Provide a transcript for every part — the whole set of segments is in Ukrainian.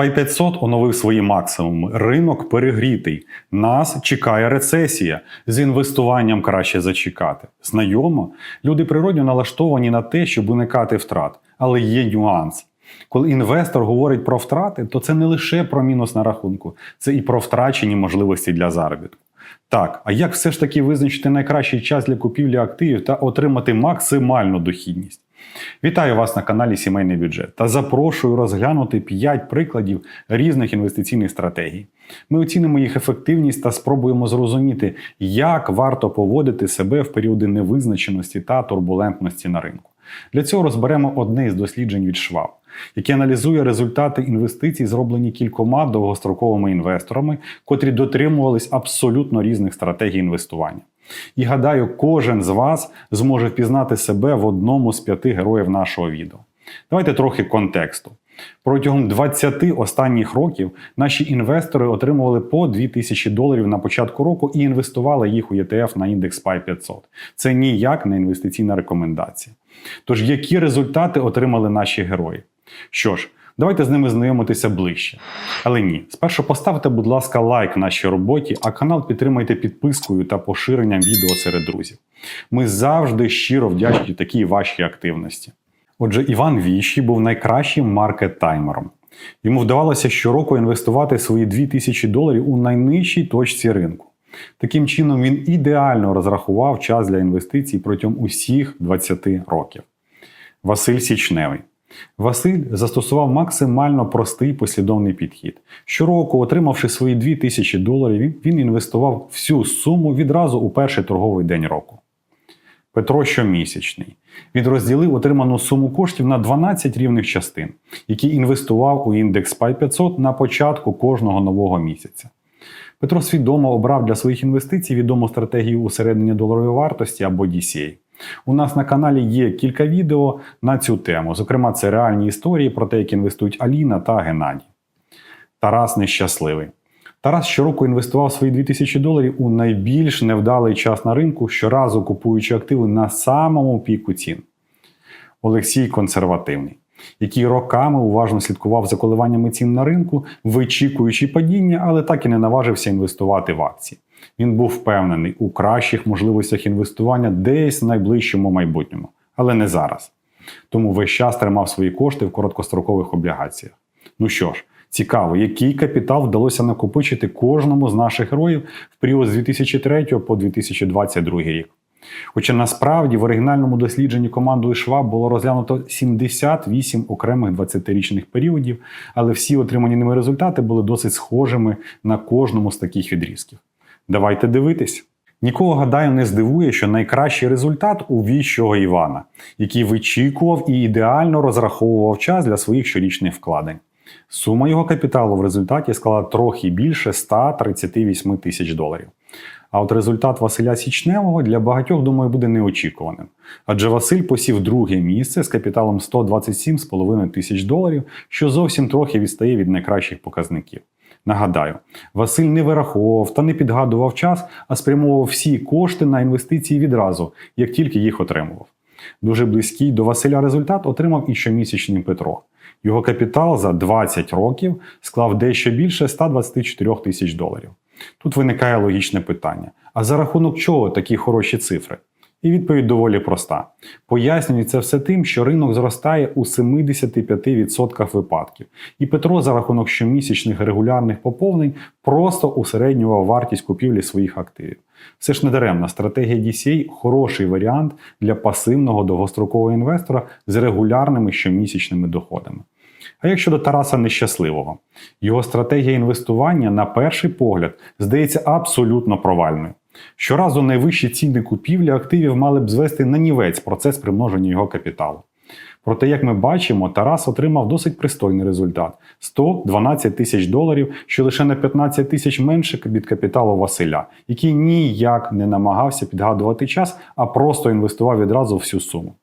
SPY 500 оновив свої максимуми. Ринок перегрітий. Нас чекає рецесія. З інвестуванням краще зачекати. Знайомо, люди природньо налаштовані на те, щоб уникати втрат. Але є нюанс. Коли інвестор говорить про втрати, то це не лише про мінус на рахунку, це і про втрачені можливості для заробітку. Так, а як все ж таки визначити найкращий час для купівлі активів та отримати максимальну дохідність? Вітаю вас на каналі Сімейний бюджет та запрошую розглянути 5 прикладів різних інвестиційних стратегій. Ми оцінимо їх ефективність та спробуємо зрозуміти, як варто поводити себе в періоди невизначеності та турбулентності на ринку. Для цього розберемо одне із досліджень від Schwab, яке аналізує результати інвестицій, зроблені кількома довгостроковими інвесторами, котрі дотримувались абсолютно різних стратегій інвестування. І гадаю, кожен з вас зможе впізнати себе в одному з п'яти героїв нашого відео. Давайте трохи контексту. Протягом 20 останніх років наші інвестори отримували по 2000 доларів на початку року і інвестували їх у ETF на індекс SPY 500. Це ніяк не інвестиційна рекомендація. Тож, які результати отримали наші герої? Що ж, давайте з ними знайомитися ближче. Але ні, спершу поставте, будь ласка, лайк нашій роботі, а канал підтримайте підпискою та поширенням відео серед друзів. Ми завжди щиро вдячні такій вашій активності. Отже, Іван Віщий був найкращим маркет-таймером. Йому вдавалося щороку інвестувати свої 2000 доларів у найнижчій точці ринку. Таким чином, він ідеально розрахував час для інвестицій протягом усіх 20 років. Василь Січневий. Василь застосував максимально простий послідовний підхід. Щороку, отримавши свої 2000 доларів, він інвестував всю суму відразу у перший торговий день року. Петро щомісячний. Він розділив отриману суму коштів на 12 рівних частин, які інвестував у індекс SPY 500 на початку кожного нового місяця. Петро свідомо обрав для своїх інвестицій відому стратегію усереднення доларової вартості або DCA. У нас на каналі є кілька відео на цю тему. Зокрема, це реальні історії про те, як інвестують Аліна та Геннадій. Тарас нещасливий. Тарас щороку інвестував свої 2000 доларів у найбільш невдалий час на ринку, щоразу купуючи активи на самому піку цін. Олексій консервативний, який роками уважно слідкував за коливаннями цін на ринку, вичікуючи падіння, але так і не наважився інвестувати в акції. Він був впевнений у кращих можливостях інвестування десь в найближчому майбутньому, але не зараз. Тому весь час тримав свої кошти в короткострокових облігаціях. Ну що ж, цікаво, який капітал вдалося накопичити кожному з наших героїв в період з 2003 по 2022 рік. Хоча насправді в оригінальному дослідженні командою Шваб було розглянуто 78 окремих 20-річних періодів, але всі отримані ними результати були досить схожими на кожному з таких відрізків. Давайте дивитись. Нікого, гадаю, не здивує, що найкращий результат у віщого Івана, який вичікував і ідеально розраховував час для своїх щорічних вкладень. Сума його капіталу в результаті склала трохи більше 138 тисяч доларів. А от результат Василя Січневого для багатьох, думаю, буде неочікуваним. Адже Василь посів друге місце з капіталом 127,5 тисяч доларів, що зовсім трохи відстає від найкращих показників. Нагадаю, Василь не вираховував та не підгадував час, а спрямовував всі кошти на інвестиції відразу, як тільки їх отримував. Дуже близький до Василя результат отримав і щомісячний Петро. Його капітал за 20 років склав дещо більше 124 тисяч доларів. Тут виникає логічне питання: а за рахунок чого такі хороші цифри? І відповідь доволі проста. Пояснюють це все тим, що ринок зростає у 75% випадків, і Петро за рахунок щомісячних регулярних поповнень просто усереднював вартість купівлі своїх активів. Все ж недаремна стратегія DCA хороший варіант для пасивного довгострокового інвестора з регулярними щомісячними доходами. А як щодо Тараса Нещасливого, його стратегія інвестування на перший погляд здається абсолютно провальною. Щоразу найвищі ціни купівлі активів мали б звести на нівець процес примноження його капіталу. Проте, як ми бачимо, Тарас отримав досить пристойний результат 112 тисяч доларів, що лише на 15 тисяч менше від капіталу Василя, який ніяк не намагався підгадувати час, а просто інвестував відразу всю суму.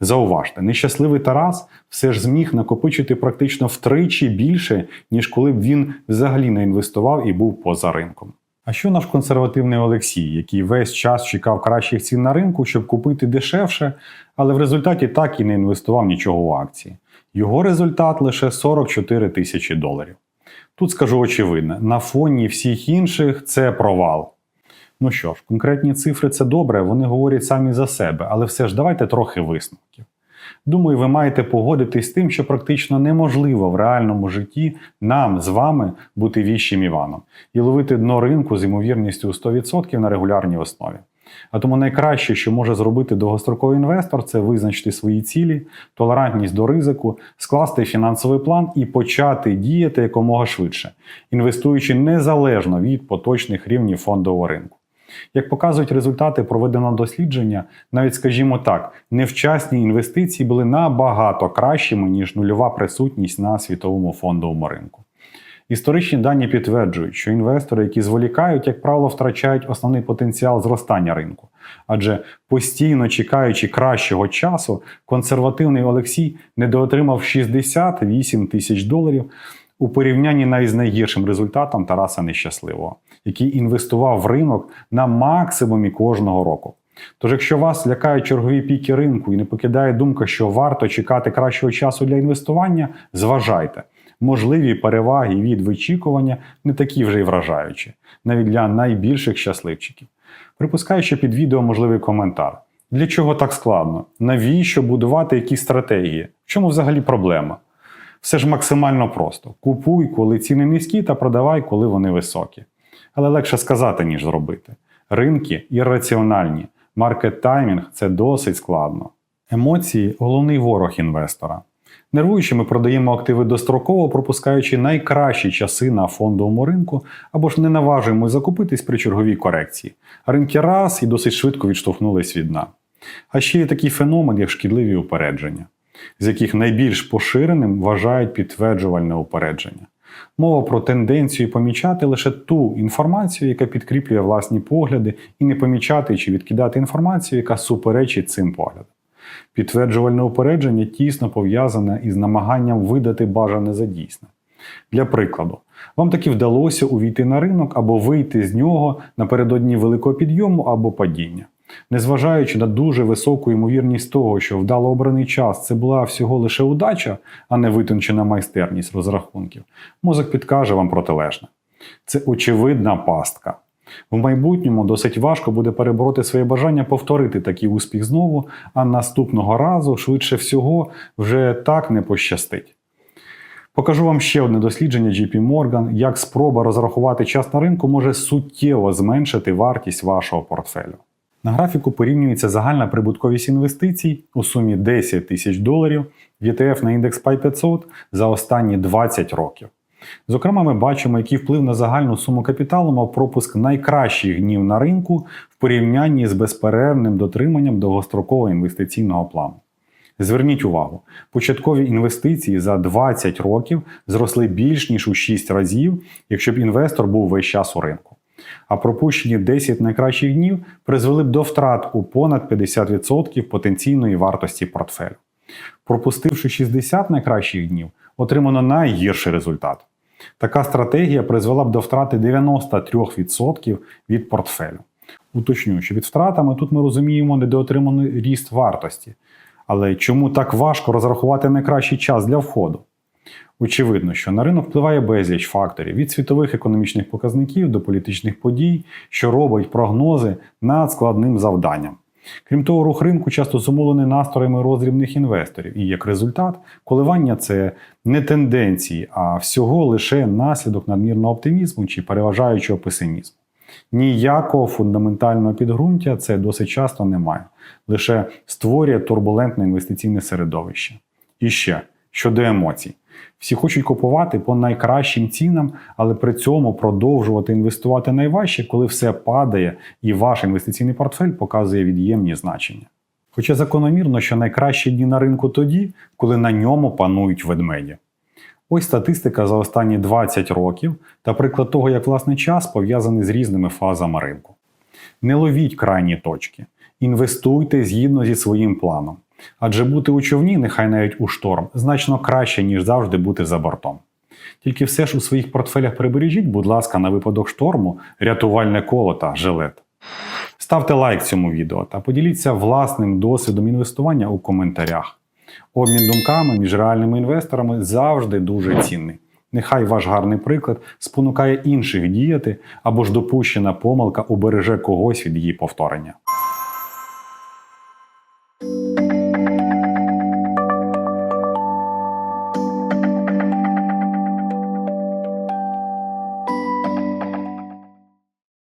Зауважте, нещасливий Тарас все ж зміг накопичити практично втричі більше, ніж коли б він взагалі не інвестував і був поза ринком. А що наш консервативний Олексій, який весь час чекав кращих цін на ринку, щоб купити дешевше, але в результаті так і не інвестував нічого у акції. Його результат лише 44 тисячі доларів. Тут скажу очевидно, на фоні всіх інших це провал. Ну що ж, конкретні цифри це добре, вони говорять самі за себе, але все ж давайте трохи висновків. Думаю, ви маєте погодитись з тим, що практично неможливо в реальному житті нам з вами бути віщим Іваном і ловити дно ринку з ймовірністю у 100% на регулярній основі. А тому найкраще, що може зробити довгостроковий інвестор, це визначити свої цілі, толерантність до ризику, скласти фінансовий план і почати діяти якомога швидше, інвестуючи незалежно від поточних рівнів фондового ринку. Як показують результати проведеного дослідження, навіть, скажімо так, невчасні інвестиції були набагато кращими, ніж нульова присутність на світовому фондовому ринку. Історичні дані підтверджують, що інвестори, які зволікають, як правило, втрачають основний потенціал зростання ринку. Адже постійно чекаючи кращого часу, консервативний Олексій недоотримав 68 тисяч доларів у порівнянні навіть з найгіршим результатом Тараса Нещасливого, який інвестував в ринок на максимумі кожного року. Тож, якщо вас лякають чергові піки ринку і не покидає думка, що варто чекати кращого часу для інвестування, зважайте. Можливі переваги від вичікування не такі вже й вражаючі, навіть для найбільших щасливчиків. Припускаю, що під відео можливий коментар. Для чого так складно? Навіщо будувати якісь стратегії? В чому взагалі проблема? Все ж максимально просто: купуй, коли ціни низькі, та продавай, коли вони високі. Але легше сказати, ніж зробити. Ринки ірраціональні, маркет таймінг це досить складно. Емоції головний ворог інвестора. Нервуючи, ми продаємо активи достроково, пропускаючи найкращі часи на фондовому ринку, або ж не наважуємо закупитись при черговій корекції. Ринки раз і досить швидко відштовхнулись від дна. А ще є такий феномен, як шкідливі упередження, з яких найбільш поширеним вважають підтверджувальне упередження. Мова про тенденцію помічати лише ту інформацію, яка підкріплює власні погляди, і не помічати чи відкидати інформацію, яка суперечить цим поглядам. Підтверджувальне упередження тісно пов'язане із намаганням видати бажане за дійсне. Для прикладу, вам таки вдалося увійти на ринок або вийти з нього напередодні великого підйому або падіння. Незважаючи на дуже високу ймовірність того, що вдало обраний час це була всього лише удача, а не витончена майстерність розрахунків, мозок підкаже вам протилежне. Це очевидна пастка. В майбутньому досить важко буде перебороти своє бажання повторити такий успіх знову, а наступного разу, швидше всього, вже так не пощастить. Покажу вам ще одне дослідження JP Morgan, як спроба розрахувати час на ринку може суттєво зменшити вартість вашого портфелю. На графіку порівнюється загальна прибутковість інвестицій у сумі 10 тисяч доларів в ETF на індекс PI 500 за останні 20 років. Зокрема, ми бачимо, який вплив на загальну суму капіталу мав пропуск найкращих днів на ринку в порівнянні з безперервним дотриманням довгострокового інвестиційного плану. Зверніть увагу, початкові інвестиції за 20 років зросли більш ніж у 6 разів, якщо б інвестор був весь час у ринку. А пропущені 10 найкращих днів призвели б до втрат у понад 50% потенційної вартості портфелю. Пропустивши 60 найкращих днів, отримано найгірший результат. Така стратегія призвела б до втрати 93% від портфелю. Уточню, що від втратами тут ми розуміємо недоотриманий ріст вартості. Але чому так важко розрахувати найкращий час для входу? Очевидно, що на ринок впливає безліч факторів від світових економічних показників до політичних подій, що робить прогнози над складним завданням. Крім того, рух ринку часто зумовлений настроями роздрібних інвесторів, і як результат, коливання це не тенденції, а всього лише наслідок надмірного оптимізму чи переважаючого песимізму. Ніякого фундаментального підґрунтя це досить часто немає, лише створює турбулентне інвестиційне середовище. І ще щодо емоцій. Всі хочуть купувати по найкращим цінам, але при цьому продовжувати інвестувати найважче, коли все падає і ваш інвестиційний портфель показує від'ємні значення. Хоча закономірно, що найкращі дні на ринку тоді, коли на ньому панують ведмеді. Ось статистика за останні 20 років та приклад того, як власний час пов'язаний з різними фазами ринку. Не ловіть крайні точки, інвестуйте згідно зі своїм планом. Адже бути у човні, нехай навіть у шторм, значно краще, ніж завжди бути за бортом. Тільки все ж у своїх портфелях прибережіть, будь ласка, на випадок шторму, рятувальне коло та жилет. Ставте лайк цьому відео та поділіться власним досвідом інвестування у коментарях. Обмін думками між реальними інвесторами завжди дуже цінний. Нехай ваш гарний приклад спонукає інших діяти або ж допущена помилка убереже когось від її повторення.